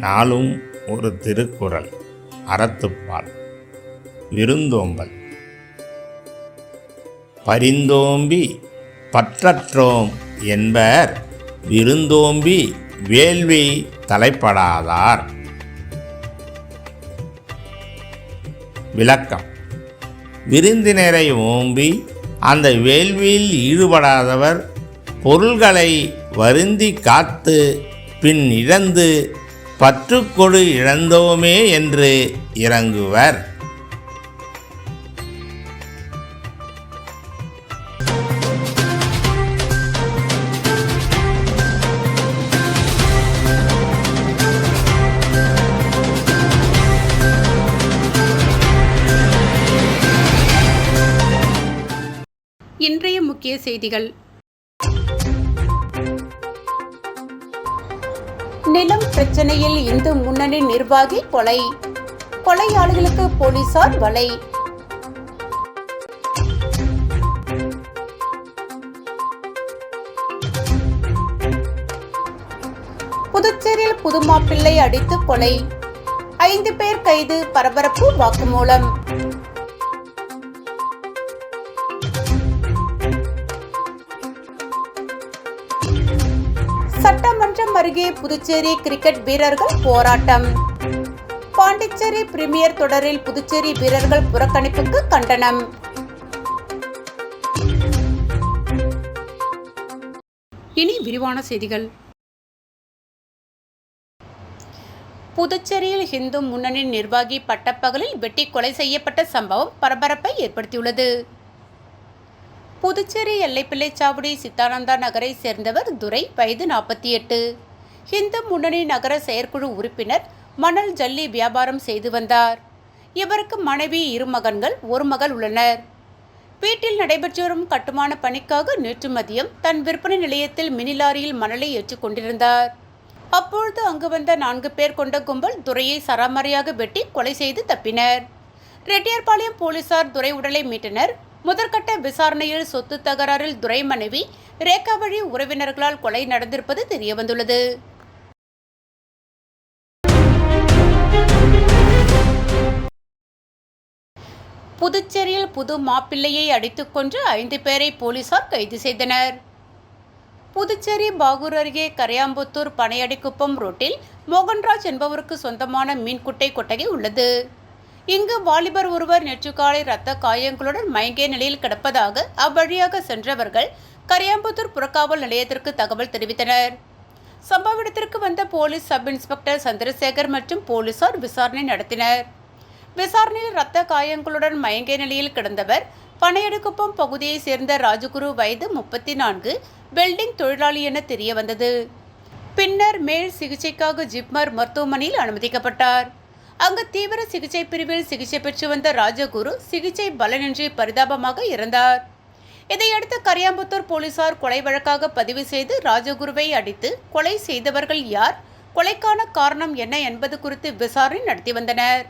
நாளும் ஒரு திருக்குறள் அறத்துப்பால் விருந்தோம்பல். பரிந்தோம்பி பற்றற்றோம் என்பர் விருந்தோம்பி வேள்வி தலைப்படாதார். விளக்கம். விருந்தினரை ஓம்பி அந்த வேள்வியில் ஈடுபடாதவர் பொருள்களை வருந்தி காத்து பின் இழந்து பற்றுக்கொடு இழந்தோமே என்று இறங்குவர். இன்றைய முக்கிய செய்திகள். நிலம் பிரச்சனையில் இந்து முன்னணி நிர்வாகி கொலை. கொலையாளிகளுக்கு போலீசார் வலை. புதுச்சேரியில் புதுமாப்பிள்ளை அடித்து கொலை. ஐந்து பேர் கைது பரபரப்பு வாக்குமூலம். அருகே புதுச்சேரி கிரிக்கெட் வீரர்கள் போராட்டம். பாண்டிச்சேரி பிரீமியர் தொடரில் புதுச்சேரி வீரர்கள் புறக்கணிப்புக்கு கண்டனம். இனி விரிவான செய்திகள். புதுச்சேரியில் இந்து முன்னணி நிர்வாகி பட்டப்பகலில் வெட்டி கொலை செய்யப்பட்ட சம்பவம் பரபரப்பை ஏற்படுத்தியுள்ளது. புதுச்சேரி எல்லைப்பிள்ளை சாவடி சித்தானந்தா நகரை சேர்ந்தவர் துரை வயது நாற்பத்தி எட்டு. இந்து முன்னணி நகர செயற்குழு உறுப்பினர் மணல் ஜல்லி வியாபாரம் செய்து வந்தார். இவருக்கு மனைவி இரு மகன்கள் ஒரு மகள் உள்ளனர். வீட்டில் நடைபெற்று வரும் கட்டுமான பணிக்காக நேற்று மதியம் தன் விற்பனை நிலையத்தில் மினி லாரியில் மணலை ஏற்றிக் கொண்டிருந்தார். அப்பொழுது அங்கு வந்த நான்கு பேர் கொண்ட கும்பல் துரையை சராமரியாக வெட்டி கொலை செய்து தப்பினர். ரெட்டியார்பாளையம் போலீசார் துரை உடலை மீட்டனர். முதற்கட்ட விசாரணையில் சொத்து தகராறில் துரை மனைவி ரேகா வழி உறவினர்களால் கொலை நடந்திருப்பது தெரியவந்துள்ளது. புதுச்சேரியில் புது மாப்பிள்ளையை அடித்துக்கொன்று ஐந்து பேரை போலீசார் கைது செய்தனர். புதுச்சேரி பாகூர் அருகே கரையாம்புத்தூர் பனையடிக்குப்பம் ரோட்டில் மோகன்ராஜ் என்பவருக்கு சொந்தமான மீன்குட்டை கொட்டகை உள்ளது. இங்கு வாலிபர் ஒருவர் நேற்று காலை இரத்த காயங்களுடன் மயங்கிய நிலையில் கிடப்பதாக அவ்வழியாக சென்றவர்கள் கரையாம்புத்தூர் புறக்காவல் நிலையத்திற்கு தகவல் தெரிவித்தனர். சம்பவ இடத்திற்கு வந்த போலீஸ் சப் இன்ஸ்பெக்டர் சந்திரசேகர் மற்றும் போலீசார் விசாரணை நடத்தினர். விசாரணையில் இரத்த காயங்களுடன் மயங்கிய நிலையில் கிடந்தவர் பனையடுக்குப்பம் பகுதியைச் சேர்ந்த ராஜகுரு வயது முப்பத்தி நான்கு வெல்டிங் தொழிலாளி என தெரிய வந்தது பின்னர் மேல் சிகிச்சைக்காக ஜிப்மர் மருத்துவமனையில் அனுமதிக்கப்பட்டார். அங்கு தீவிர சிகிச்சை பிரிவில் சிகிச்சை பெற்று வந்த ராஜகுரு சிகிச்சை பலனின்றி பரிதாபமாக இறந்தார். இதையடுத்து கரியாம்புத்தூர் போலீசார் கொலை வழக்காக பதிவு செய்து ராஜகுருவை அடித்து கொலை செய்தவர்கள் யார் கொலைக்கான காரணம் என்ன என்பது குறித்து விசாரணை நடத்தி வந்தனர்.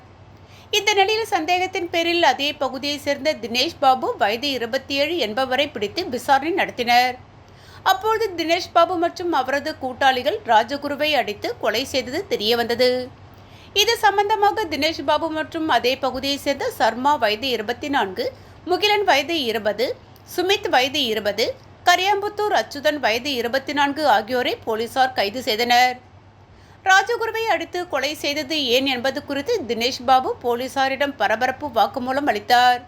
இந்த நிலையில் சந்தேகத்தின் பேரில் அதே பகுதியைச் சேர்ந்த தினேஷ் பாபு வயது இருபத்தி ஏழு என்பவரை பிடித்து விசாரணை நடத்தினர். அப்பொழுது தினேஷ் பாபு மற்றும் அவரது கூட்டாளிகள் ராஜகுருவை அடித்து கொலை செய்தது தெரிய வந்தது இது சம்பந்தமாக தினேஷ் பாபு மற்றும் அதே பகுதியைச் சேர்ந்த சர்மா வயது இருபத்தி நான்கு முகிலன் வயது இருபது சுமித் வயது இருபது கரியாம்புத்தூர் அச்சுதன் வயது இருபத்தி நான்கு ஆகியோரை போலீசார் கைது செய்தனர். ராஜகுருவை அடித்து கொலை செய்தது ஏன் என்பது குறித்து தினேஷ் பாபு போலீசாரிடம் பரபரப்பு வாக்குமூலம் அளித்தார்.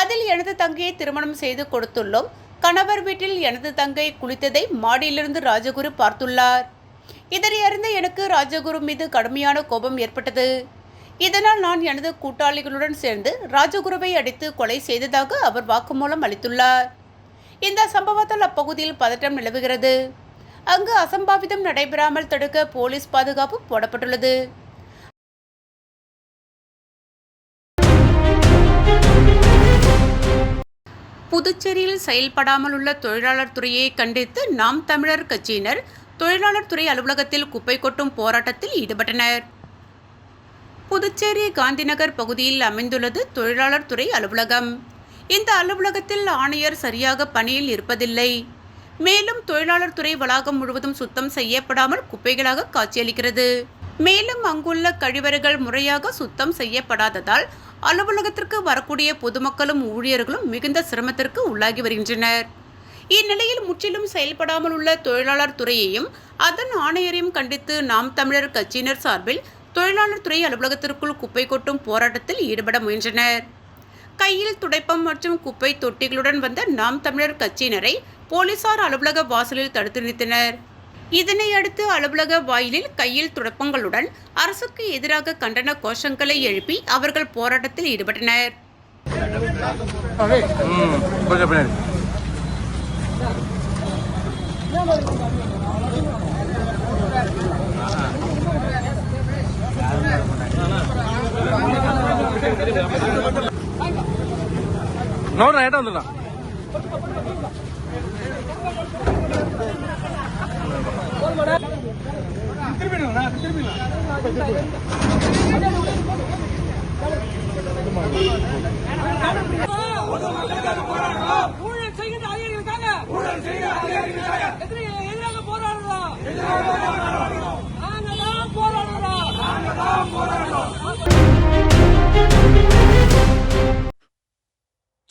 அதில் எனது தங்கையை திருமணம் செய்து கொடுத்துள்ளோம். கணவர் வீட்டில் எனது தங்கை குளித்ததை மாடியிலிருந்து ராஜகுரு பார்த்துள்ளார். இதனை அறிந்த எனக்கு ராஜகுரு மீது கடுமையான கோபம் ஏற்பட்டது. இதனால் நான் எனது கூட்டாளிகளுடன் சேர்ந்து ராஜகுருவை அடித்து கொலை செய்ததாக அவர் வாக்குமூலம் அளித்துள்ளார். இந்த சம்பவத்தால் அப்பகுதியில் பதட்டம் நிலவுகிறது. அங்கு அசம்பாவிதம் நடைபெறாமல் தடுக்க போலீஸ் பாதுகாப்பு போடப்பட்டுள்ளது. புதுச்சேரியில் செயல்படாமல் உள்ள தொழிலாளர் துறையை கண்டித்து நாம் தமிழர் கட்சியினர் தொழிலாளர் துறை அலுவலகத்தில் குப்பை கொட்டும் போராட்டத்தில் ஈடுபட்டனர். புதுச்சேரி காந்திநகர் பகுதியில் அமைந்துள்ளது தொழிலாளர் துறை அலுவலகம். இந்த அலுவலகத்தில் ஆணையர் சரியாக பணியில் இருப்பதில்லை. மேலும் தொழிலாளர் துறை வளாகம் முழுவதும் சுத்தம் செய்யப்படாமல் குப்பைகளாக காட்சியளிக்கிறது. மேலும் அங்குள்ள கழிவறைகள் முறையாக சுத்தம் செய்யப்படாததால் அலுவலகத்திற்கு வரக்கூடிய பொதுமக்களும் ஊழியர்களும் மிகுந்த சிரமத்திற்கு உள்ளாகி வருகின்றனர். இந்நிலையில் முற்றிலும் செயல்படாமல் உள்ள தொழிலாளர் துறையையும் அதன் ஆணையரையும் கண்டித்து நாம் தமிழர் கட்சியினர் சார்பில் தொழிலாளர் துறை அலுவலகத்திற்குள் குப்பை கொட்டும் போராட்டத்தில் ஈடுபட முயன்றனர். கையில் துடைப்பம் மற்றும் குப்பை தொட்டிகளுடன் வந்த நாம் தமிழர் கட்சியினரை போலீசார் அலுவலக வாசலில் தடுத்து நிறுத்தினர். இதனை அடுத்து அலுவலக வாயிலில் கையில் துடைப்பங்களுடன் அரசுக்கு எதிராக கண்டன கோஷங்களை எழுப்பி அவர்கள் போராட்டத்தில் ஈடுபட்டனர். நோடு ரைட்டாக வந்துடலாம் ஊழல் செய்கின்ற அதிகாரிகளுக்காக ஊழல் செய்கின்ற அதிகாரிகளுக்காக எதிரி- எதிராக போராடுறோம் நாங்க தான் போராடுறோம்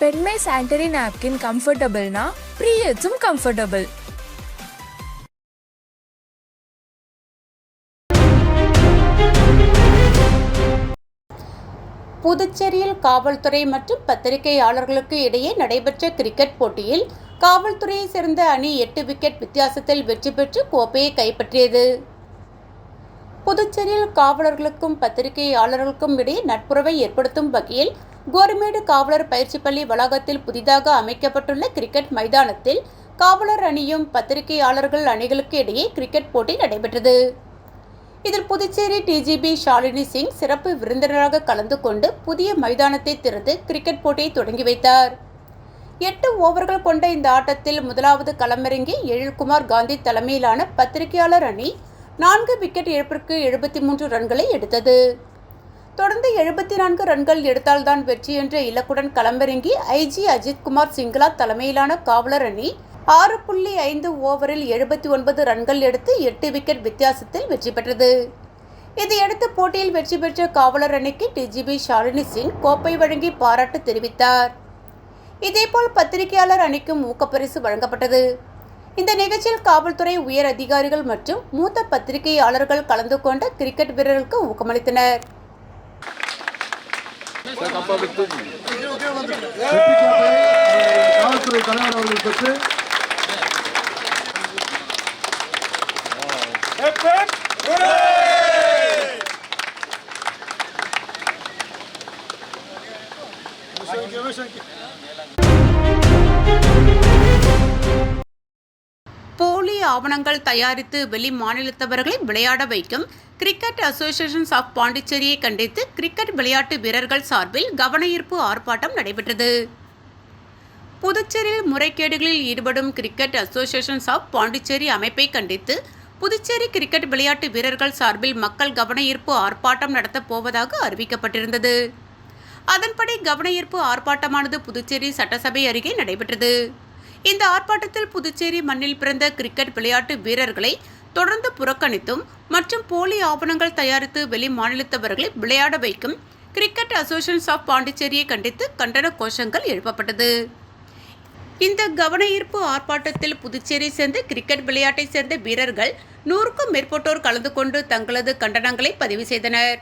பெண்மை சானிட்டரி நாப்கின் கம்ஃபர்டபுள்னா ப்ரீயட்ஸும் கம்ஃபர்டபுள் புதுச்சேரியில் காவல்துறை மற்றும் பத்திரிகையாளர்களுக்கு இடையே நடைபெற்ற கிரிக்கெட் போட்டியில் காவல்துறையை சேர்ந்த அணி எட்டு விக்கெட் வித்தியாசத்தில் வெற்றி பெற்று கோப்பையை கைப்பற்றியது. புதுச்சேரியில் காவலர்களுக்கும் பத்திரிகையாளர்களுக்கும் இடையே நட்புறவை ஏற்படுத்தும் வகையில் கோரிமேடு காவலர் பயிற்சி பள்ளி வளாகத்தில் புதிதாக அமைக்கப்பட்டுள்ள கிரிக்கெட் மைதானத்தில் காவலர் அணியும் பத்திரிகையாளர்கள் அணிகளுக்கு இடையே கிரிக்கெட் போட்டி நடைபெற்றது. இதில் புதுச்சேரி டிஜிபி ஷாலினி சிங் சிறப்பு விருந்தினராக கலந்து கொண்டு புதிய மைதானத்தை திறந்து கிரிக்கெட் போட்டியை தொடங்கி வைத்தார். எட்டு ஓவர்கள் கொண்ட இந்த ஆட்டத்தில் முதலாவது களமிறங்கி எழில்குமார் காந்தி தலைமையிலான பத்திரிகையாளர் அணி நான்கு விக்கெட் இழப்பிற்கு எழுபத்தி மூன்று ரன்களை எடுத்தது. தொடர்ந்து எழுபத்தி நான்கு ரன்கள் எடுத்தால்தான் வெற்றி என்ற இலக்குடன் களமிறங்கி ஐஜி அஜித்குமார் சிங்களா தலைமையிலான காவலர் அணி ஆறு புள்ளி ஐந்து ஓவரில் எழுபத்தி ஒன்பது ரன்கள் எடுத்து எட்டு விக்கெட் வித்தியாசத்தில் வெற்றி பெற்றது. இதையடுத்து போட்டியில் வெற்றி பெற்ற காவலர் அணிக்கு டிஜிபி ஷாலினி சிங் கோப்பை வழங்கி பாராட்டு தெரிவித்தார். இதேபோல் பத்திரிகையாளர் அணிக்கும் ஊக்கப்பரிசு வழங்கப்பட்டது. இந்த நிகழ்ச்சியில் காவல்துறை உயர் அதிகாரிகள் மற்றும் மூத்த பத்திரிகையாளர்கள் கலந்து கொண்ட கிரிக்கெட் வீரர்களுக்கு ஊக்கமளித்தனர். காவல்துறை தலைவர் அவர்கள் பெற்று போலி ஆவணங்கள் தயாரித்து வெளி மாநிலத்தவர்களை விளையாட வைக்கும் கிரிக்கெட் அசோசியேஷன்ஸ் ஆஃப் பாண்டிச்சேரியை கண்டித்து கிரிக்கெட் விளையாட்டு வீரர்கள் சார்பில் கவனஈர்ப்பு ஆர்ப்பாட்டம் நடைபெற்றது. புதுச்சேரியில் முறைகேடுகளில் ஈடுபடும் கிரிக்கெட் அசோசியேஷன்ஸ் ஆஃப் பாண்டிச்சேரி அமைப்பை கண்டித்து புதுச்சேரி கிரிக்கெட் விளையாட்டு வீரர்கள் சார்பில் மக்கள் கவனஈர்ப்பு ஆர்ப்பாட்டம் நடத்தப் போவதாக அறிவிக்கப்பட்டிருந்தது. அதன்படி கவனஈர்ப்பு ஆர்ப்பாட்டமானது புதுச்சேரி சட்டசபை அருகே நடைபெற்றது. இந்த ஆர்ப்பாட்டத்தில் புதுச்சேரி மண்ணில் பிறந்த கிரிக்கெட் விளையாட்டு வீரர்களை தொடர்ந்து புறக்கணித்தும் மற்றும் போலி ஆவணங்கள் தயாரித்து வெளி மாநிலத்தவர்களை விளையாட வைக்கும் கிரிக்கெட் அசோசியேஷன் ஆஃப் பாண்டிச்சேரியை கண்டித்து கண்டன கோஷங்கள் எழுப்பப்பட்டது. இந்த கவனஈர்ப்பு ஆர்ப்பாட்டத்தில் புதுச்சேரி சேர்ந்த கிரிக்கெட் விளையாட்டை சேர்ந்த வீரர்கள் நூறுக்கும் மேற்பட்டோர் கலந்து கொண்டு தங்களது கண்டனங்களை பதிவு செய்தனர்.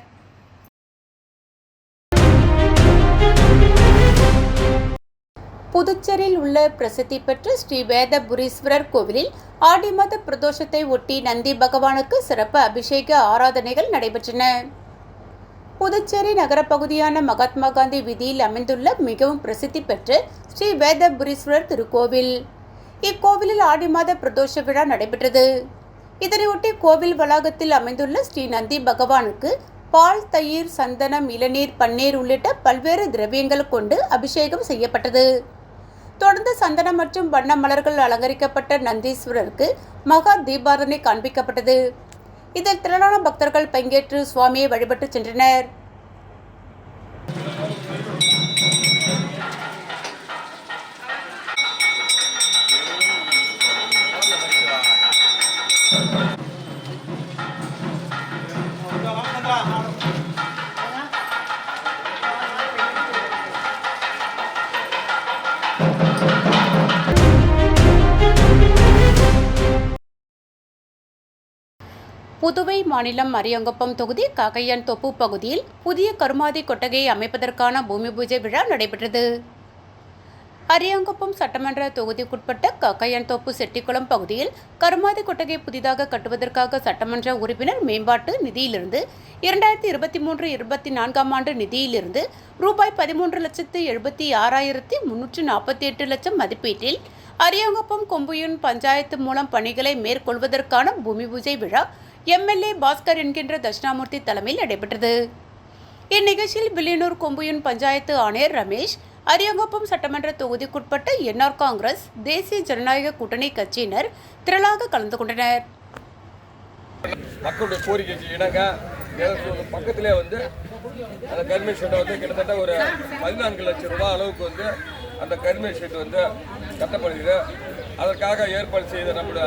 புதுச்சேரியில் உள்ள பிரசித்தி பெற்ற ஸ்ரீ வேதபுரீஸ்வரர் கோவிலில் ஆடி மாத பிரதோஷத்தை ஒட்டி நந்தி பகவானுக்கு சிறப்பு அபிஷேக ஆராதனைகள் நடைபெற்றன. புதுச்சேரி நகரப்பகுதியான மகாத்மா காந்தி வீதியில் அமைந்துள்ள மிகவும் பிரசித்தி பெற்ற ஸ்ரீ வேதபுரீஸ்வரர் திருக்கோவில். இக்கோவிலில் ஆடி மாத பிரதோஷ விழா நடைபெற்றது. இதனையொட்டி கோவில் வளாகத்தில் அமைந்துள்ள ஸ்ரீ நந்தி பகவானுக்கு பால் தயிர் சந்தனம் இளநீர் பன்னீர் உள்ளிட்ட பல்வேறு திரவியங்கள் கொண்டு அபிஷேகம் செய்யப்பட்டது. தொடர்ந்து சந்தனம் மற்றும் வண்ண மலர்கள் அலங்கரிக்கப்பட்ட நந்தீஸ்வரருக்கு மகா தீபாரதனை காண்பிக்கப்பட்டது. இதில் திரளான பக்தர்கள் பங்கேற்று சுவாமியை வழிபட்டு சென்றனர். மாநிலம் அரியங்கப்பம் தொகுதி காக்கையான் தொப்பு பகுதியில் புதிய கருமாதி கொட்டகையை அமைப்பதற்கான பூமி பூஜை விழா நடைபெற்றது. அரியாங்குப்பம் சட்டமன்ற தொகுதிக்குட்பட்ட கக்கையன் தோப்பு செட்டிக்குளம் பகுதியில் கருமாதி கொட்டகை புதிதாக கட்டுவதற்காக சட்டமன்ற உறுப்பினர் மேம்பாட்டு நிதியிலிருந்து இரண்டாயிரத்தி இருபத்தி மூன்று இருபத்தி நான்காம் ஆண்டு நிதியிலிருந்து ரூபாய் பதிமூன்று லட்சத்து எழுபத்தி ஆறாயிரத்தி முன்னூற்று நாற்பத்தி எட்டு லட்சம் மதிப்பீட்டில் அரியாங்குப்பம் கொம்புயூன் பஞ்சாயத்து மூலம் பணிகளை மேற்கொள்வதற்கான பூமி பூஜை விழா எம்எல்ஏ பாஸ்கர் என்கின்ற தட்சிணாமூர்த்தி தலைமையில் நடைபெற்றது. இந்நிகழ்ச்சியில் வில்லியனூர் கொம்புயூன் பஞ்சாயத்து ஆணையர் ரமேஷ் அரியங்குப்பம் சட்டமன்ற தொகுதிக்குட்பட்ட என்ஆர் காங்கிரஸ் தேசிய ஜனநாயக கூட்டணி கட்சியினர் திரளாக கலந்து கொண்டனர். மக்களுடைய கோரிக்கைக்கு இணங்க பக்கத்திலே வந்து அந்த கருமை ஷெட்டை வந்து கிட்டத்தட்ட ஒரு பதினான்கு லட்சம் ரூபாய் அளவுக்கு வந்து அந்த கருமை ஷெட் வந்து கட்டப்படுகிறது அதற்காக ஏற்பாடு செய்த நம்முடைய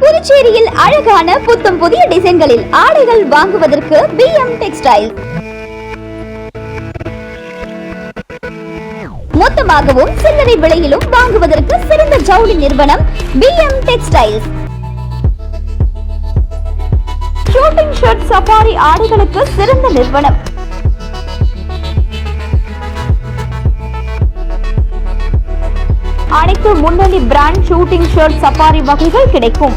புதுச்சேரியில் அழகான புத்தம் புதிய டிசைன்களில் ஆடைகள் வாங்குவதற்கு பி எம் டெக்ஸ்டைல் மொத்தமாகவும் சில்லறை விலையிலும் வாங்குவதற்கு சிறந்த ஜவுளி நிறுவனம் P M Textiles shooting shirt safari ஆடைகளுக்கு சிறந்த நிறுவனம். அனைத்து முன்னணி பிராண்ட் ஷூட்டிங் ஷர்ட் சஃபாரி வகைகள் கிடைக்கும்.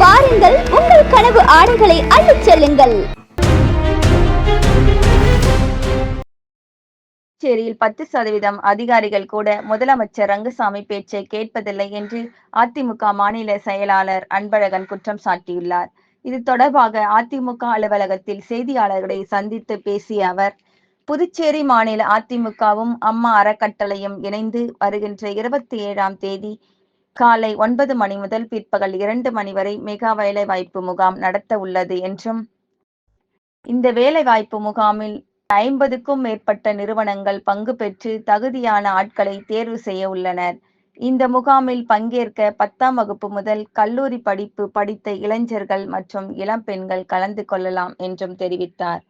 வாருங்கள் உங்கள் கனவு ஆடைகளை அள்ளிச் செல்லுங்கள். புதுச்சேரியில் பத்து சதவீதம் அதிகாரிகள் கூட முதலமைச்சர் ரங்கசாமி பேச்சை கேட்பதில்லை என்று அதிமுக மாநில செயலாளர் அன்பழகன் குற்றம் சாட்டியுள்ளார். இது தொடர்பாக அதிமுக அலுவலகத்தில் செய்தியாளர்களை சந்தித்து பேசிய அவர் புதுச்சேரி மாநில அதிமுகவும் அம்மா அறக்கட்டளையும் இணைந்து வருகின்ற இருபத்தி ஏழாம் தேதி காலை ஒன்பது மணி முதல் பிற்பகல் இரண்டு மணி வரை மெகா வேலைவாய்ப்பு முகாம் நடத்த உள்ளது என்றும் இந்த வேலைவாய்ப்பு முகாமில் ஐம்பதுக்கும் மேற்பட்ட நிறுவனங்கள் பங்கு பெற்று தகுதியான ஆட்களை தேர்வு செய்ய உள்ளனர். இந்த முகாமில் பங்கேற்க பத்தாம் வகுப்பு முதல் கல்லூரி படிப்பு படித்த இளைஞர்கள் மற்றும் இளம் பெண்கள் கலந்து கொள்ளலாம் என்றும் தெரிவித்தார்.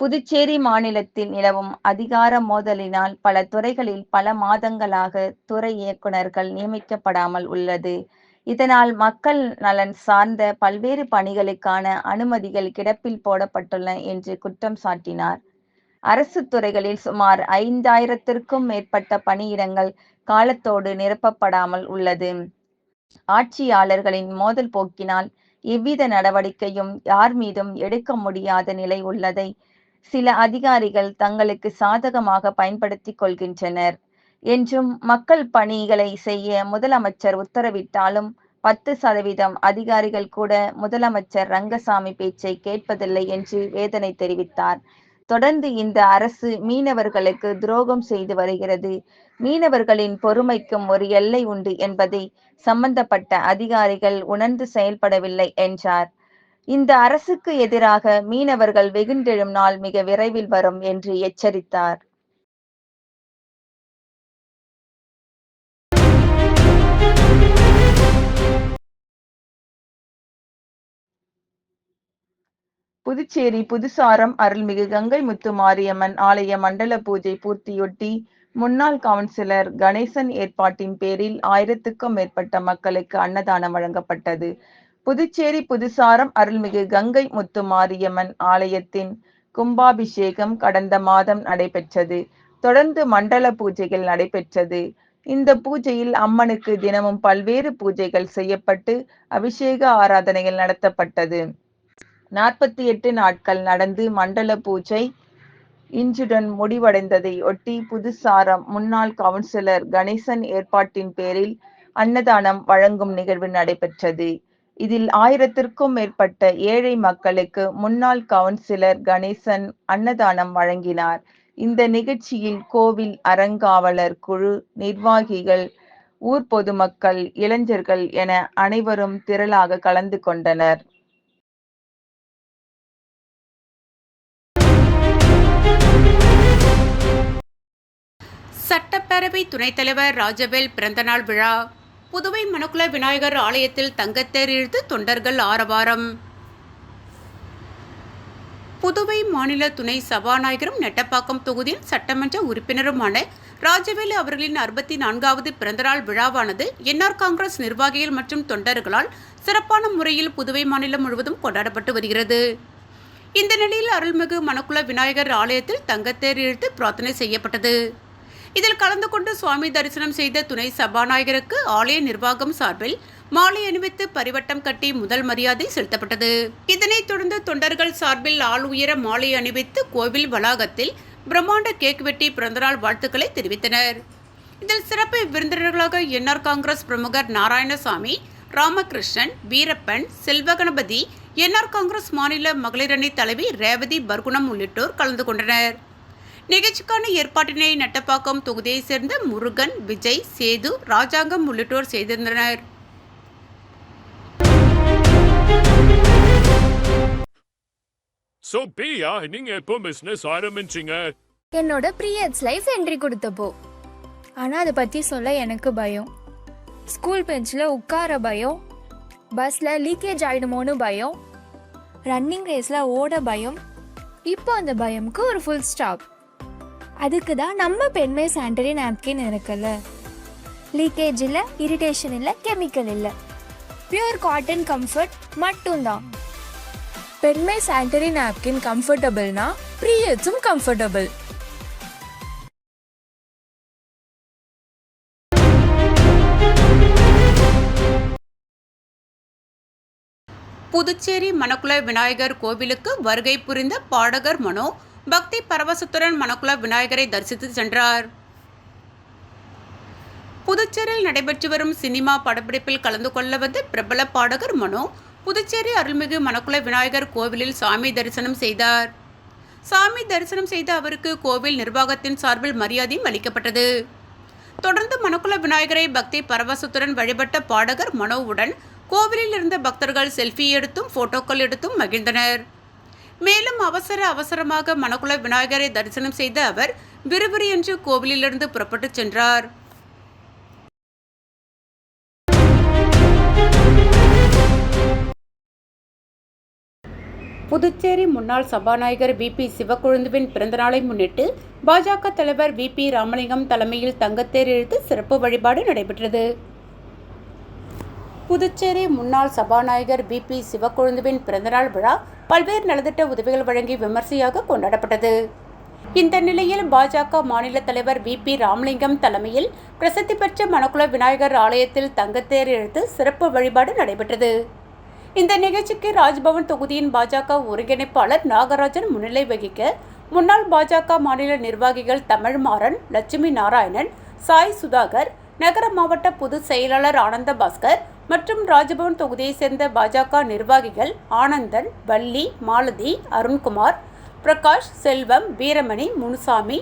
புதுச்சேரி மாநிலத்தில் நிலவும் அதிகார மோதலினால் பல துறைகளில் பல மாதங்களாக துறை இயக்குநர்கள் நியமிக்கப்படாமல் உள்ளது. இதனால் மக்கள் நலன் சார்ந்த பல்வேறு பணிகளுக்கான அனுமதிகள் கிடப்பில் போடப்பட்டுள்ளன என்று குற்றம் சாட்டினார். அரசு துறைகளில் சுமார் ஐந்தாயிரத்திற்கும் மேற்பட்ட பணியிடங்கள் காலத்தோடு நிரப்பப்படாமல் உள்ளது. ஆட்சியாளர்களின் மோதல் போக்கினால் எவ்வித நடவடிக்கையும் யார் மீதும் எடுக்க முடியாத நிலை உள்ளதை சில அதிகாரிகள் தங்களுக்கு சாதகமாக பயன்படுத்திக் கொள்கின்றனர். என்றும் மக்கள் பணிகளை செய்ய முதலமைச்சர் உத்தரவிட்டாலும் பத்து சதவீதம் அதிகாரிகள் கூட முதலமைச்சர் ரங்கசாமி பேச்சை கேட்பதில்லை என்று வேதனை தெரிவித்தார். தொடர்ந்து இந்த அரசு மீனவர்களுக்கு துரோகம் செய்து வருகிறது. மீனவர்களின் பொறுமைக்கும் ஒரு எல்லை உண்டு என்பதை சம்பந்தப்பட்ட அதிகாரிகள் உணர்ந்து செயல்படவில்லை என்றார். இந்த அரசுக்கு எதிராக மீனவர்கள் வெகுண்டெழும் நாள் மிக விரைவில் வரும் என்று எச்சரித்தார். புதுச்சேரி புதுசாரம் அருள்மிகு கங்கை முத்து மாரியம்மன் ஆலய மண்டல பூஜை பூர்த்தியொட்டி முன்னாள் கவுன்சிலர் கணேசன் ஏற்பாட்டின் பேரில் ஆயிரத்துக்கும் மேற்பட்ட மக்களுக்கு அன்னதானம் வழங்கப்பட்டது. புதுச்சேரி புதுசாரம் அருள்மிகு கங்கை முத்து மாரியம்மன் ஆலயத்தின் கும்பாபிஷேகம் கடந்த மாதம் நடைபெற்றது. தொடர்ந்து மண்டல பூஜைகள் நடைபெற்றது. இந்த பூஜையில் அம்மனுக்கு தினமும் பல்வேறு பூஜைகள் செய்யப்பட்டு அபிஷேக ஆராதனைகள் நடத்தப்பட்டது. நாற்பத்தி எட்டு நாட்கள் நடந்து மண்டல பூஜை இன்றுடன் முடிவடைந்ததை ஒட்டி புதுசாரம் முன்னாள் கவுன்சிலர் கணேசன் ஏற்பாட்டின் பேரில் அன்னதானம் வழங்கும் நிகழ்வு நடைபெற்றது. இதில் ஆயிரத்திற்கும் மேற்பட்ட ஏழை மக்களுக்கு முன்னாள் கவுன்சிலர் கணேசன் அன்னதானம் வழங்கினார். இந்த நிகழ்ச்சியில் கோவில் அறங்காவலர் குழு நிர்வாகிகள் ஊர் பொதுமக்கள் இளைஞர்கள் என அனைவரும் திரளாக கலந்து கொண்டனர். சட்டப்பேரவை துணைத் தலைவர் ராஜவேல் பிறந்தநாள் விழா புதுவை மணக்குள விநாயகர் ஆலயத்தில் தங்கத்தேர் இழுத்து தொண்டர்கள் ஆரவாரம். புதுவை மாநில துணை சபாநாயகரும் நெட்டப்பாக்கம் தொகுதியின் சட்டமன்ற உறுப்பினருமான ராஜவேலு அவர்களின் அறுபத்தி நான்காவது பிறந்தநாள் விழாவானது என்ஆர் காங்கிரஸ் நிர்வாகிகள் மற்றும் தொண்டர்களால் சிறப்பான முறையில் புதுவை மாநிலம் முழுவதும் கொண்டாடப்பட்டு வருகிறது. இந்த நிலையில் அருள்மிகு மணக்குள விநாயகர் ஆலயத்தில் தங்கத்தேர் இழுத்து பிரார்த்தனை செய்யப்பட்டது. இதில் கலந்து கொண்டு சுவாமி தரிசனம் செய்த துணை சபாநாயகருக்கு ஆலய நிர்வாகம் சார்பில் மாலை அணிவித்து பரிவட்டம் கட்டி முதல் மரியாதை செலுத்தப்பட்டது. இதனைத் தொடர்ந்து தொண்டர்கள் சார்பில் ஆள் உயர மாலை அணிவித்து கோவில் வளாகத்தில் பிரம்மாண்ட கேக் வெட்டி பிறந்தநாள் வாழ்த்துக்களை தெரிவித்தனர். இதில் சிறப்பு விருந்தினர்களாக என்ஆர் காங்கிரஸ் பிரமுகர் நாராயணசாமி ராமகிருஷ்ணன் வீரப்பன் செல்வகணபதி என்ஆர் காங்கிரஸ் மாநில மகளிரணி தலைவி ரேவதி பர்குணம் உள்ளிட்டோர் கலந்து கொண்டனர். நிகழ்ச்சிக்கான ஏற்பாட்டினை நட்டப்பாக்கம் தொகுதியைச் சேர்ந்த முருகன் விஜய் சேது ராஜாங்கம் உள்ளிட்டோர் செய்திருந்தனர். சோ பிரியா நீங்க எப்போ பிசினஸ் ஆரம்பிச்சீங்க? என்னோட ப்ரீயட்ஸ் லைஃப் என்ட்ரி கொடுத்தப்போ. ஆனால் அதை பற்றி சொல்ல எனக்கு பயம். ஸ்கூல் பெஞ்சில் உட்கார பயம். பஸ்ஸில் லீக்கேஜ் ஆகிடுமோன்னு பயம். ரன்னிங் ரேஸில் ஓட பயம். இப்போ அந்த பயம்க்கு ஒரு ஃபுல் ஸ்டாப் அதுக்கு தான் நம்ம பெண்மை சாண்டரி நாப்கின் இருக்குல்ல. லீக்கேஜ் இல்லை இரிட்டேஷன் இல்லை கெமிக்கல் இல்லை. பியூர் காட்டன் கம்ஃபர்ட் மட்டும்தான். பெண்மை சாண்டரி நாப்கின் கம்ஃபர்டபுள்னா ப்ரீயட்ஸும் கம்ஃபர்டபுள் புதுச்சேரி மணக்குள விநாயகர் கோவிலுக்கு வருகை புரிந்த பாடகர் மனோ பக்தி பரவசத்துடன் மணக்குள விநாயகரை தரிசித்து சென்றார். புதுச்சேரியில் நடைபெற்று வரும் சினிமா படப்பிடிப்பில் கலந்து கொள்ள வந்த பிரபல பாடகர் மனோ புதுச்சேரி அருள்மிகு மணக்குள விநாயகர் கோவிலில் சாமி தரிசனம் செய்தார். சாமி தரிசனம் செய்த அவருக்கு கோவில் நிர்வாகத்தின் சார்பில் மரியாதையும் அளிக்கப்பட்டது. தொடர்ந்து மணக்குள விநாயகரை பக்தி பரவசத்துடன் வழிபட்ட பாடகர் மனோவுடன் கோவிலில் இருந்த பக்தர்கள் செல்ஃபி எடுத்தும் போட்டோக்கள் எடுத்தும் மகிழ்ந்தனர். மேலும் அவசர அவசரமாக மணக்குள விநாயகரை தரிசனம் செய்த அவர் விறுவிறு கோவிலிலிருந்து புறப்பட்டுச் சென்றார். புதுச்சேரி முன்னாள் சபாநாயகர் வி. பி. சிவக்கொழுந்துவின் பிறந்தநாளை முன்னிட்டு பாஜக தலைவர் வி. பி. ராமலிங்கம் தலைமையில் தங்கத்தேர் இழுத்து சிறப்பு வழிபாடு நடைபெற்றது. புதுச்சேரி முன்னாள் சபாநாயகர் பி பி சிவக்கொழுந்துவின் பிறந்தநாள் விழா பல்வேறு நலத்திட்ட உதவிகள் வழங்கி விமர்சையாக கொண்டாடப்பட்டது. இந்த நிலையில் பாஜக மாநில தலைவர் வி பி ராமலிங்கம் தலைமையில் பிரசித்தி பெற்ற மணக்குள விநாயகர் ஆலயத்தில் தங்கத்தேர் இழுத்து சிறப்பு வழிபாடு நடைபெற்றது. இந்த நிகழ்ச்சிக்கு ராஜ்பவன் தொகுதியின் பாஜக ஒருங்கிணைப்பாளர் நாகராஜன் முன்னிலை வகிக்க முன்னாள் பாஜக மாநில நிர்வாகிகள் தமிழ்மாறன் லட்சுமி நாராயணன் சாய் சுதாகர் நகர மாவட்ட பொதுச் செயலாளர் ஆனந்த பாஸ்கர் மற்றும் ராஜபவன் தொகுதியைச் சேர்ந்த பாஜக நிர்வாகிகள் ஆனந்தன் வள்ளி மாலதி அருண்குமார் பிரகாஷ் செல்வம் வீரமணி முனுசாமி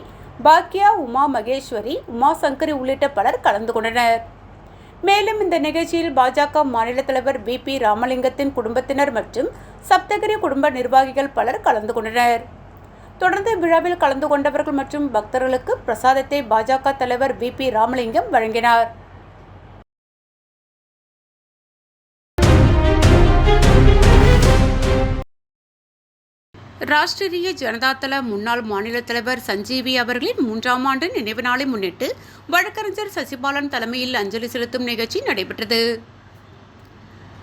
பாக்யா உமா மகேஸ்வரி உமாசங்கரி உள்ளிட்ட பலர் கலந்து கொண்டனர். மேலும் இந்த நிகழ்ச்சியில் பாஜக மாநில தலைவர் பி பி ராமலிங்கத்தின் குடும்பத்தினர் மற்றும் சப்தகிரி குடும்ப நிர்வாகிகள் பலர் கலந்து கொண்டனர். தொடர்ந்து விழாவில் கலந்து கொண்டவர்கள் மற்றும் பக்தர்களுக்கு பிரசாதத்தை பாஜக தலைவர் பி பி ராமலிங்கம் வழங்கினார். ராஷ்டிரிய ஜனதாதள முன்னாள் மாநில தலைவர் சஞ்சீவி அவர்களின் மூன்றாம் ஆண்டு நினைவு நாளை முன்னிட்டு வழக்கறிஞர் சசிபாலன் தலைமையில் அஞ்சலி செலுத்தும் நிகழ்ச்சி நடைபெற்றது.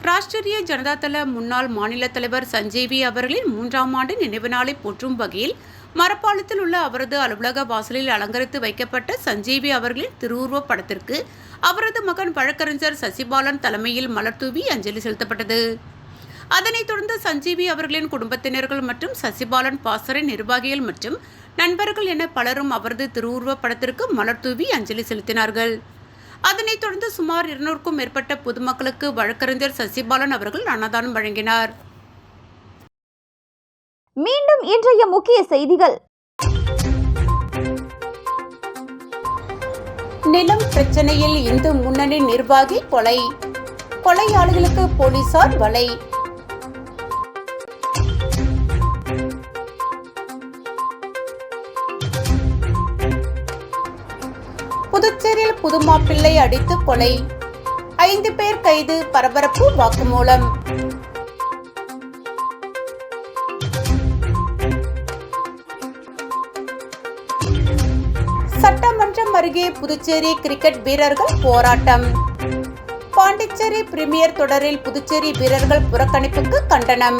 ராஷ்டிரிய ஜனதாதள முன்னாள் மாநில தலைவர் சஞ்சீவி அவர்களின் மூன்றாம் ஆண்டு நினைவு நாளை போற்றும் வகையில் மரப்பாலத்தில் உள்ள அவரது அலுவலக வாசலில் அலங்கரித்து வைக்கப்பட்ட சஞ்சீவி அவர்களின் திருவுருவப் படத்திற்கு அவரது மகன் வழக்கறிஞர் சசிபாலன் தலைமையில் மலர்தூவி அஞ்சலி செலுத்தப்பட்டது. அதனைத் தொடர்ந்து சஞ்சீவி அவர்களின் குடும்பத்தினர்கள் மற்றும் சசிபாலன் பாசறை நிர்வாகிகள் மற்றும் நண்பர்கள் என பலரும் அவரது திருவுருவப் படத்திற்கு மலர் தூவி அஞ்சலி செலுத்தினார்கள். அதனைத் தொடர்ந்து சுமார் இருநூறுக்கும் மேற்பட்ட பொதுமக்களுக்கு வழக்கறிஞர் சசிபாலன் அவர்கள் அன்னதானம் வழங்கினார். மீண்டும் இன்றைய முக்கிய செய்திகள். நிலம் பிரச்சனையில் இந்து முன்னணி நிர்வாகி கொலை. கொலையாளிகளுக்கு போலீசார் வலை. புதுமாப்பிள்ளை அடித்து கொலை. ஐந்து பேர் கைது பரபரப்பு வாக்குமூலம். சட்டமன்றம் அருகே புதுச்சேரி கிரிக்கெட் வீரர்கள் போராட்டம். பாண்டிச்சேரி பிரீமியர் தொடரில் புதுச்சேரி வீரர்கள் புறக்கணிப்புக்கு கண்டனம்.